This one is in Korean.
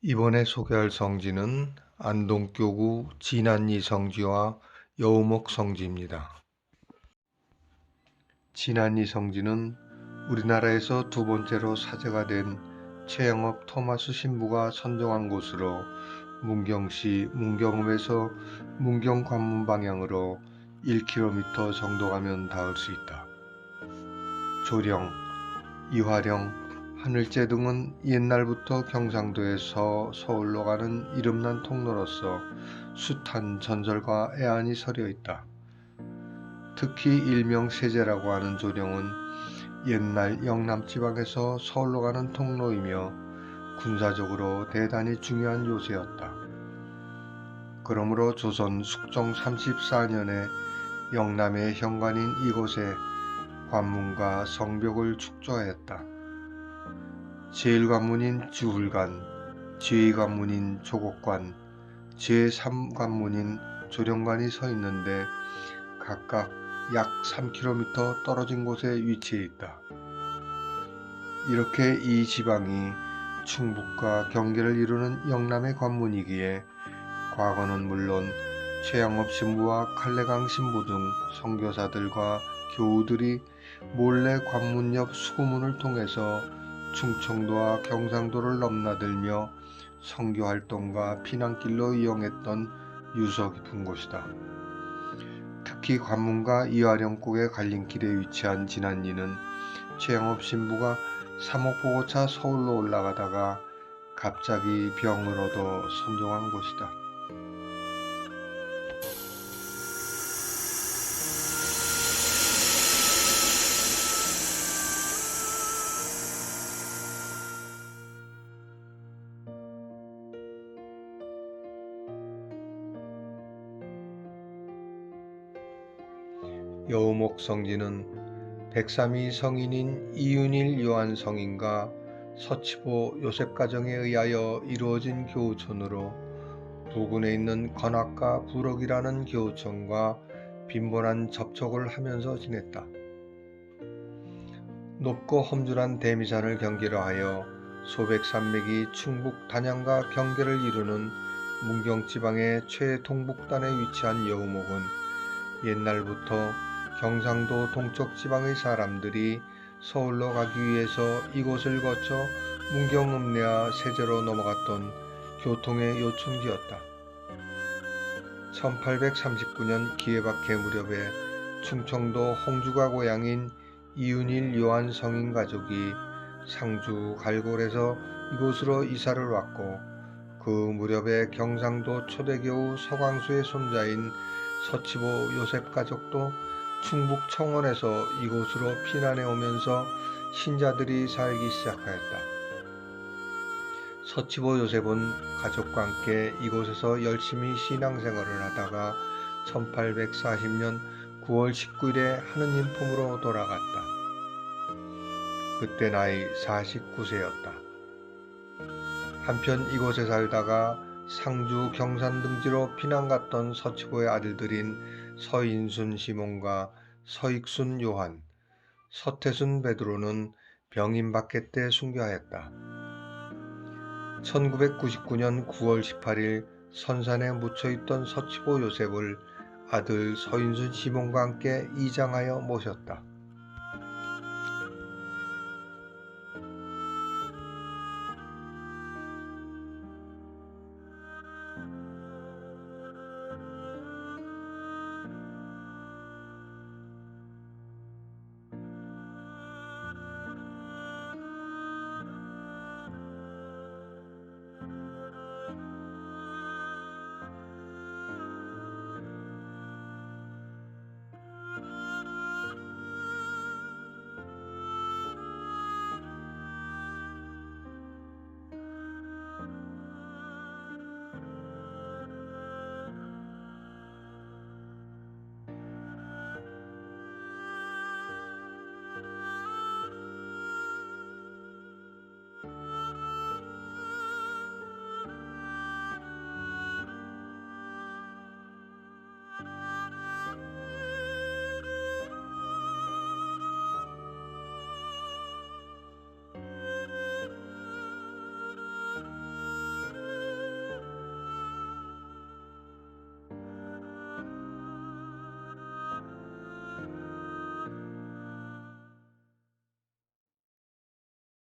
이번에 소개할 성지는 안동교구 진안리 성지와 여우목 성지입니다. 진안리 성지는 우리나라에서 두 번째로 사제가 된 최영업 토마스 신부가 선정한 곳으로 문경시 문경읍에서 문경 관문 방향으로 1km 정도 가면 닿을 수 있다. 조령, 이화령, 하늘재 등은 옛날부터 경상도에서 서울로 가는 이름난 통로로서 숱한 전설과 애안이 서려 있다. 특히 일명 세제라고 하는 조령은 옛날 영남 지방에서 서울로 가는 통로이며 군사적으로 대단히 중요한 요새였다. 그러므로 조선 숙종 34년에 영남의 현관인 이곳에 관문과 성벽을 축조하였다. 제1관문인 주hul관, 제2관문인 조곡관, 제3관문인 조령관이 서 있는데 각각 약 3km 떨어진 곳에 위치해 있다. 이렇게 이 지방이 충북과 경계를 이루는 영남의 관문이기에 과거는 물론 최양업 신부와 칼레강 신부 등 선교사들과 교우들이 몰래 관문 옆 수구문을 통해서 충청도와 경상도를 넘나들며 선교 활동과 피난길로 이용했던 유서 깊은 곳이다. 특히 관문과 이화령국의 갈림길에 위치한 진안리는 최영업 신부가 사목보고차 서울로 올라가다가 갑자기 병을 얻어 선종한 곳이다. 여우목 성지는 백삼이 성인인 이윤일 요한 성인과 서치보 요셉 가정에 의하여 이루어진 교우촌으로 부근에 있는 건학과 부럭이라는 교우청과 빈번한 접촉을 하면서 지냈다. 높고 험준한 대미산을 경계로 하여 소백 산맥이 충북 단양과 경계를 이루는 문경지방의 최동북단에 위치한 여우목은 옛날부터 경상도 동쪽 지방의 사람들이 서울로 가기 위해서 이곳을 거쳐 문경읍내와 세제로 넘어갔던 교통의 요충지였다. 1839년 기해박해 무렵에 충청도 홍주가 고향인 이윤일 요한 성인 가족이 상주 갈골에서 이곳으로 이사를 왔고 그 무렵에 경상도 초대교우 서광수의 손자인 서치보 요셉 가족도 충북 청원에서 이곳으로 피난해 오면서 신자들이 살기 시작하였다. 서치보 요셉은 가족과 함께 이곳에서 열심히 신앙생활을 하다가 1840년 9월 19일에 하느님 품으로 돌아갔다. 그때 나이 49세였다. 한편 이곳에 살다가 상주 경산 등지로 피난 갔던 서치보의 아들들인 서인순 시몬과 서익순 요한, 서태순 베드로는 병임 박해 때 순교하였다. 1999년 9월 18일 선산에 묻혀있던 서치보 요셉을 아들 서인순 시몬과 함께 이장하여 모셨다.